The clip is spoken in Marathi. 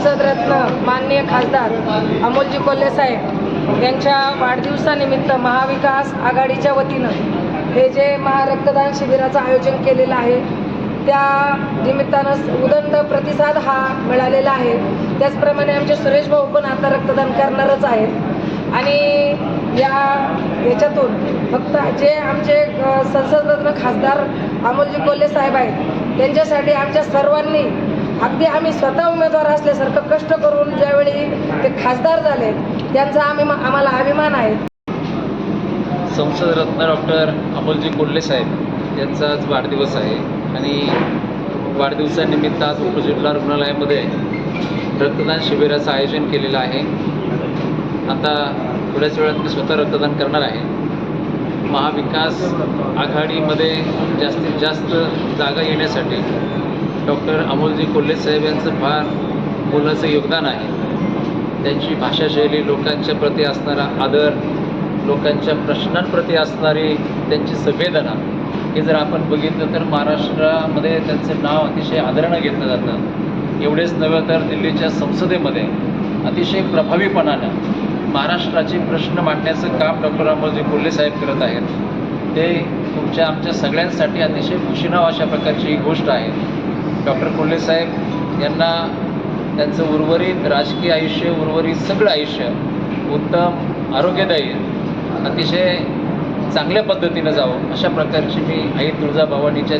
संसदरत्न माननीय खासदार अमोलजी कोल्हे साहेब यांच्या वाढदिवसानिमित्त महाविकास आघाडीच्या वतीनं हे जे महारक्तदान शिबिराचं आयोजन केलेलं आहे त्या निमित्तानं उदंड प्रतिसाद हा मिळालेला आहे. त्याचप्रमाणे आमचे सुरेश भाऊ पण आता रक्तदान करणारच आहेत. आणि या याच्यातून फक्त जे आमचे संसदरत्न खासदार अमोलजी कोल्हे साहेब आहेत त्यांच्यासाठी आमच्या सर्वांनी अगदी आम्ही स्वतः उमेदवार असल्यासारखं कष्ट करून ज्यावेळी ते खासदार झाले त्यांचा आम्ही आम्हाला अभिमान आहे. संसदरत्न डॉक्टर अमोलजी कोल्हे साहेब यांचा आज वाढदिवस आहे. आणि वाढदिवसानिमित्त आज उपजिल्हा रुग्णालयामध्ये रक्तदान शिबिराचं आयोजन केलेलं आहे. आता थोड्याच वेळात मी स्वतः रक्तदान करणार आहे. महाविकास आघाडीमध्ये जास्तीत जास्त जागा येण्यासाठी डॉक्टर अमोलजी कोल्हे साहेब यांचं फार मोलाचं योगदान आहे. त्यांची भाषाशैली लोकांच्या प्रती असणारा आदर लोकांच्या प्रश्नांप्रती असणारी त्यांची संवेदना हे जर आपण बघितलं तर महाराष्ट्रामध्ये त्यांचं नाव अतिशय आदरानं घेतलं जातं. एवढेच नव्हे तर दिल्लीच्या संसदेमध्ये अतिशय प्रभावीपणानं महाराष्ट्राचे प्रश्न मांडण्याचं काम डॉक्टर अमोलजी कोल्हे साहेब करत आहेत. ते तुमच्या आमच्या सगळ्यांसाठी अतिशय खुशीनाव अशा प्रकारची ही गोष्ट आहे. डॉक्टर कोल्हे साहेब यांना त्यांचं उर्वरित राजकीय आयुष्य उर्वरित सगळं आयुष्य उत्तम आरोग्यदायी अतिशय चांगल्या पद्धतीनं जावं अशा प्रकारची मी आई तुळजाभवानीच्या